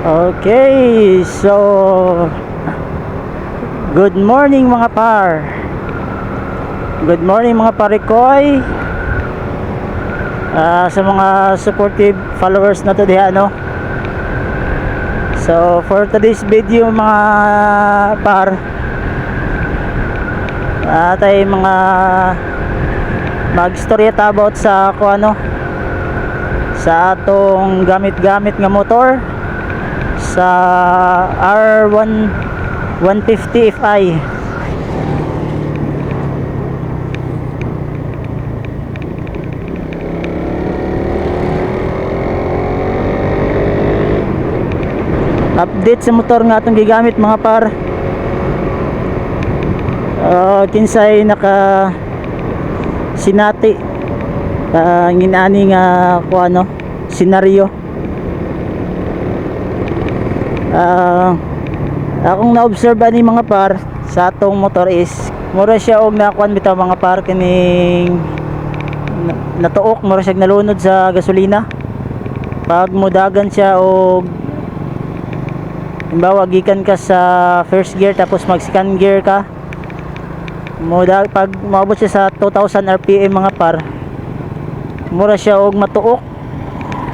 Okay, so Good morning mga par. Good morning mga parikoy. Ah, sa mga supportive followers na to diha no. So for today's video mga par atay mga magstorya about sa kung ano sa atong gamit-gamit nga motor sa R1 150 Fi update sa motor nga atong gigamit mga par. Uh, kinsay naka sinati. Uh, nginani nga kung ano senaryo ah akong na-observe ani mga par sa atong motor is mura siya og nakuan bitaw mga par kining na- natuok mura siya nalunod sa gasolina pag mudagan siya og Halimbawa, gikan ka sa first gear tapos mag second gear ka. Muda, pag maabot siya sa 2000 RPM mga par, mura siya og matuok.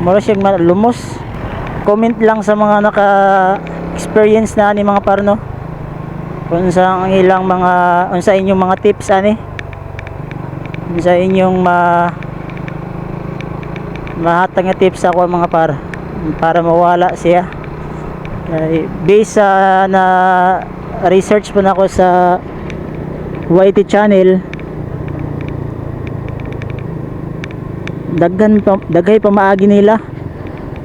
Mura siya lumos. Comment lang sa mga naka experience na ni mga par no. Kung sa ang ilang mga unsa inyong mga tips ani. Unsa inyong ma mahatag nga tips ako mga par para mawala siya. Based sa na research po na ako sa YT channel daghan pa, daghay pa maagi nila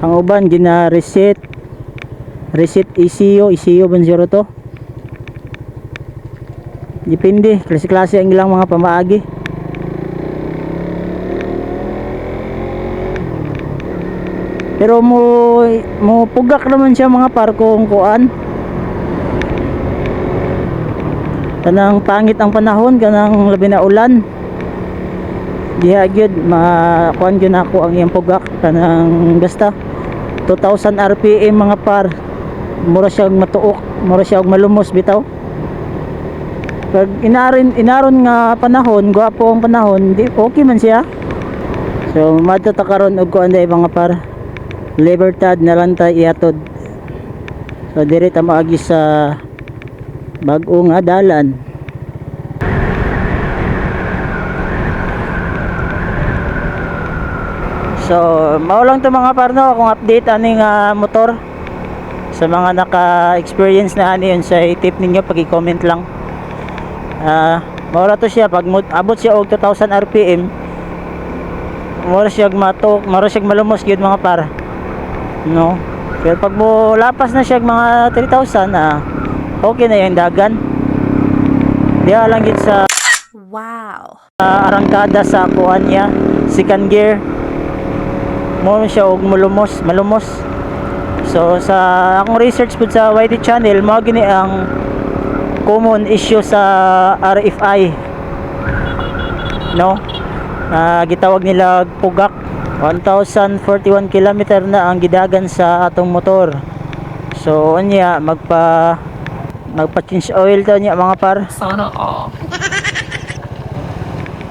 ang uban gina reset. Reset ECU ECU 10 to? Depende. Klase-klase ang ilang mga pamaagi. Pero mo mo pugak naman siya mga par kung kuan. Kanang pangit ang panahon kanang labi na ulan. Diha gyud makuan gyud ako ang iyang pugak kanang basta 2000 RPM mga par. Mura siya matuok mura siya malumos bitaw. Pag inarin inaron nga panahon gwapo ang panahon di okay man siya. So madto ta karon og kuan day mga par. Libertad na lang tayo iatod so dire ta maagi sa bag-o nga dalan so mao lang to mga parno akong update aning ah, motor. Sa mga naka-experience na ani yun sa tip ninyo pag-comment lang. Ah ra to siya pag abot siya og 2000 RPM mura siya matok mura siya malumos gyud mga par. No? Pero pag mo lapas na siya mga 3,000 ah okay na yung dagan. Diya lang gid sa Wow. ah, arangkada sa kuan niya second gear mo siya og malumos malumos. So sa akong research pud sa YT channel mo gini ang common issue sa RFI no? Na gitawag nila pugak. 1041 km na ang gidagan sa atong motor. So unya magpa magpa change oil to niya mga par. Sana all.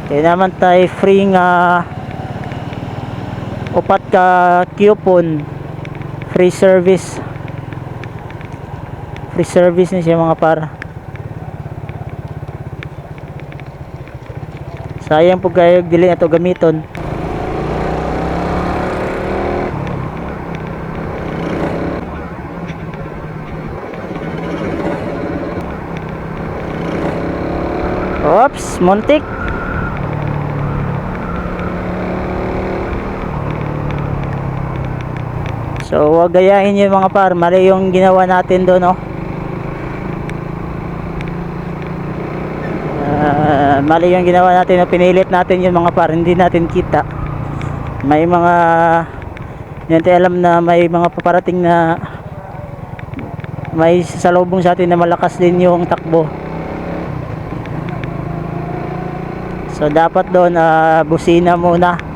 kaya naman tayo free nga upat ka coupon free service. Free service ni siya mga par. Sayang po kayo dili na to gamiton. Oops, muntik. So, wag gayahin yung mga par. Mali yung ginawa natin doon, oh. Ah, mali yung ginawa natin, no? pinilit natin yung mga par. Hindi natin kita. May mga, hindi alam na may mga paparating na may sasalubong sa atin na malakas din yung takbo. So, dapat doon, ah, busina muna.